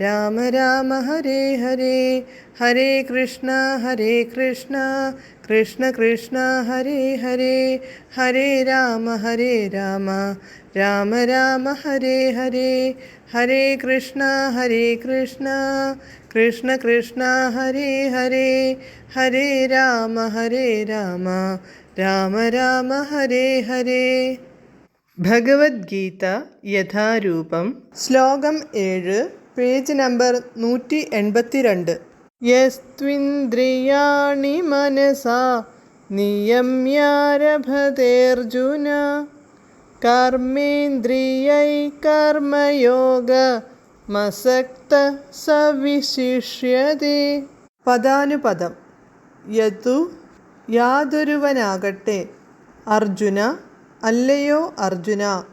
രാമ രാമ ഹരേ ഹരേ. ഹരേ കൃഷ്ണ ഹരേ കൃഷ്ണ. കൃഷ്ണ കൃഷ്ണ ഹരേ ഹരേ. ഹരേ രാമ ഹരേ രാമ. രാമ രാമ ഹരേ ഹരേ. ഹരേ കൃഷ്ണ ഹരേ കൃഷ്ണ. കൃഷ്ണ കൃഷ്ണ ഹരേ ഹരേ. ഹരേ രാമ ഹരേ രാമ. രാമ രാമ ഹരേ ഹരേ. ഭഗവത്ഗീത യഥാരൂപം. ശ്ലോകം ഏഴ്. Page number നൂറ്റി എൺപത്തി രണ്ട് യസ്ത്വിന്ദ്രിയാണി മനസാ നിയമ്യാരഭതേർജുന. കർമ്മേന്ദ്രിയൈ കർമ്മയോഗ മസക്ത സവിശിഷ്യതേ. പദാനുപദം യതു യാതൊരുവനാകട്ടെ അർജുന അല്ലയോ അർജുന.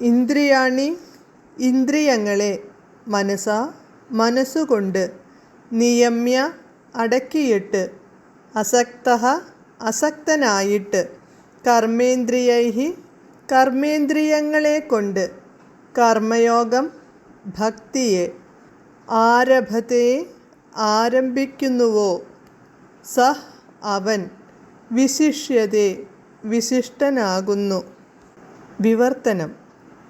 ഇന്ദ്രിയാണി ഇന്ദ്രിയങ്ങളെ മനസ്സ മനസ്സുകൊണ്ട് നിയമ്യ അടക്കിയിട്ട് അസക്ത അസക്തനായിട്ട് കർമ്മേന്ദ്രിയൈ കർമ്മേന്ദ്രിയങ്ങളെ കൊണ്ട് കർമ്മയോഗം ഭക്തിയെ ആരഭത്തെ ആരംഭിക്കുന്നുവോ? സ അവൻ വിശിഷ്യതെ വിശിഷ്ടനാകുന്നു. വിവർത്തനം.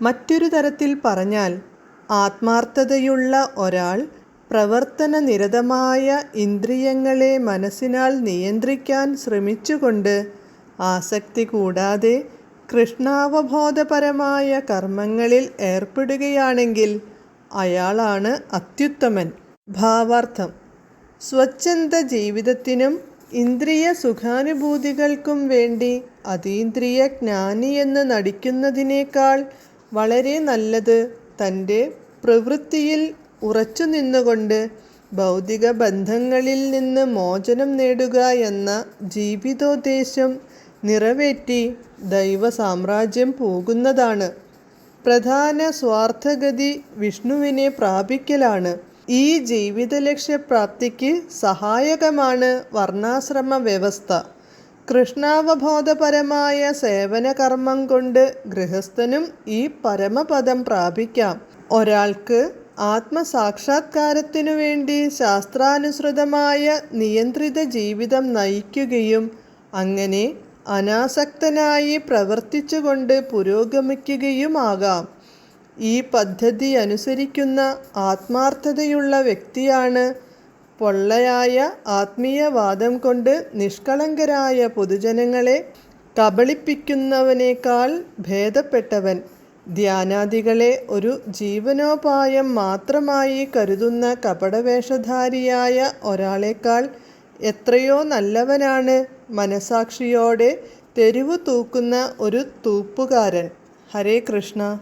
മറ്റൊരു തരത്തിൽ പറഞ്ഞാൽ ആത്മാർത്ഥതയുള്ള ഒരാൾ പ്രവർത്തനനിരതമായ ഇന്ദ്രിയങ്ങളെ മനസ്സിനാൽ നിയന്ത്രിക്കാൻ ശ്രമിച്ചുകൊണ്ട് ആസക്തി കൂടാതെ കൃഷ്ണാവബോധപരമായ കർമ്മങ്ങളിൽ ഏർപ്പെടുകയാണെങ്കിൽ അയാളാണ് അത്യുത്തമൻ. ഭാവാർത്ഥം. സ്വച്ഛന്ത ജീവിതത്തിനും ഇന്ദ്രിയ സുഖാനുഭൂതികൾക്കും വേണ്ടി അതീന്ദ്രിയ ജ്ഞാനിയെന്ന് നടിക്കുന്നതിനേക്കാൾ വളരെ നല്ലത് തന്റെ പ്രവൃത്തിയിൽ ഉറച്ചു നിന്നുകൊണ്ട് ഭൗതിക ബന്ധങ്ങളിൽ നിന്ന് മോചനം നേടുക എന്ന ജീവിതോദ്ദേശം നിറവേറ്റി ദൈവ സാമ്രാജ്യം പോകുന്നതാണ്. പ്രധാന സ്വാർത്ഥഗതി വിഷ്ണുവിനെ പ്രാപിക്കലാണ്. ഈ ജീവിത ലക്ഷ്യപ്രാപ്തിക്ക് സഹായകമാണ് വർണാശ്രമ വ്യവസ്ഥ കൃഷ്ണാവബോധപരമായ സേവനകർമ്മം കൊണ്ട് ഗൃഹസ്ഥനും ഈ പരമപദം പ്രാപിക്കാം. ഒരാൾക്ക് ആത്മസാക്ഷാത്കാരത്തിനു വേണ്ടി ശാസ്ത്രാനുസൃതമായ നിയന്ത്രിത ജീവിതം നയിക്കുകയും അങ്ങനെ അനാസക്തനായി പ്രവർത്തിച്ചുകൊണ്ട് പുരോഗമിക്കുകയുമാകാം. ഈ പദ്ധതി അനുസരിക്കുന്ന ആത്മാർത്ഥതയുള്ള വ്യക്തിയാണ് പൊള്ളയായ ആത്മീയവാദം കൊണ്ട് നിഷ്കളങ്കരായ പൊതുജനങ്ങളെ കബളിപ്പിക്കുന്നവനേക്കാൾ ഭേദപ്പെട്ടവൻ. ധ്യാനാദികളെ ഒരു ജീവനോപായം മാത്രമായി കരുതുന്ന കപടവേഷധാരിയായ ഒരാളേക്കാൾ എത്രയോ നല്ലവനാണ് മനസാക്ഷിയോടെ തെരുവു തൂക്കുന്ന ഒരു തൂപ്പുകാരൻ. ഹരേ കൃഷ്ണ.